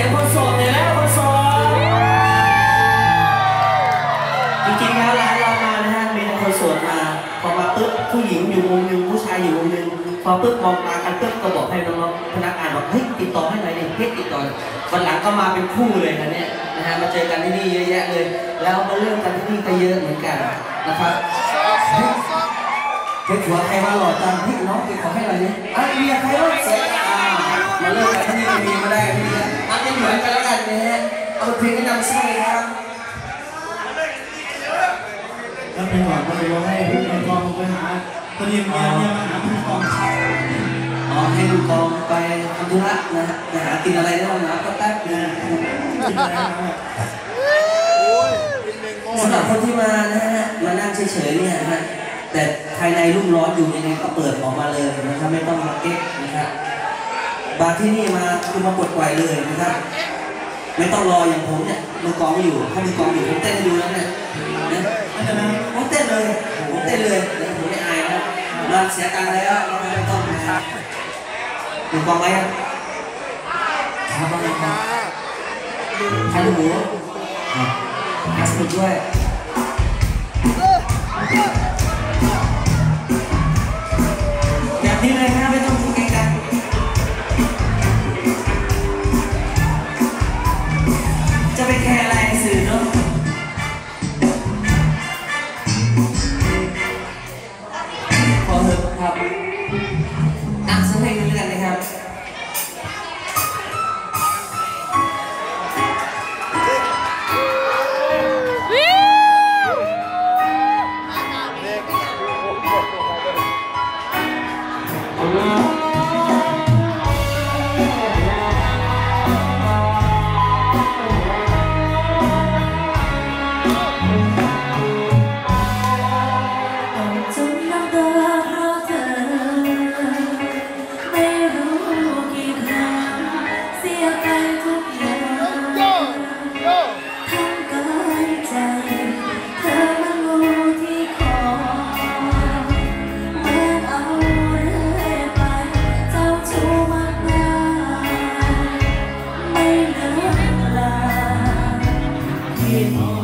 สียงคนโสดเลยแล้วคนโสดจริงๆแล้วร้านเรามานะฮะมีแต่คนโสดมา พอมาปึ๊บผู้หญิงอยู่วงมนึงผู้ชายอยู่วงมนึงพอปึ๊บมองตากันปึ๊บก็บอกให้น้องพนักงานบอกเฮ้ยติดต่อให้หน่อยดิเฮ้ยติดต่อวันหลังก็มาเป็นคู่เลยนะเนี่ยนะฮะมาเจอกันที่นี่เยอะแยะเลย แล้วมาเริ่มกันที่นี่ก็เยอะเหมือนกันนะครับเฮ้ยหัวใครมาหล่อจังเฮ้ยน้องติดขอให้หน่อยดิไอเดียใครบ้เสร็มาเริ่มกัน นเหมือนกันแล้วกันนะฮะเอาเพลงแนะนำสักเลงครับแล้วไปก่อนก็เลยว่าให้ผู้กองไปหาพอดีเมียเมียมาหาผู้กองอ๋อให้ลูกกองไปทำธุระนะฮะหากินอะไรในห้องน้ำก็แป๊บนึงกินอะไรมาสำหรับคนที่มานะฮะมานั่งเฉยๆเนี่ยฮะแต่ภายในรุ่มร้อนอยู่ยังไงก็เปิดออกมาเลยนะครับไม่ต้องมาเก๊กนะครับ มาที่นี่มาคือมาปลดปล่อยเลยนะครับ ไม่ต้องรออย่างผมเนี่ยมือกองอยู่ถ้ามือกองอยู่ผมเต้นให้ดูแล้วเนี่ยนะผมเต้นเลยผมเต้นเลยแล้วผมไม่อายนะมาเสียตังค์แล้วเราไม่ต้องนะมือกองไหมครับครับว่าไงครับใครดูหมูครับหมุดด้วยแบบนี้เลยครับ Thank you. Amen.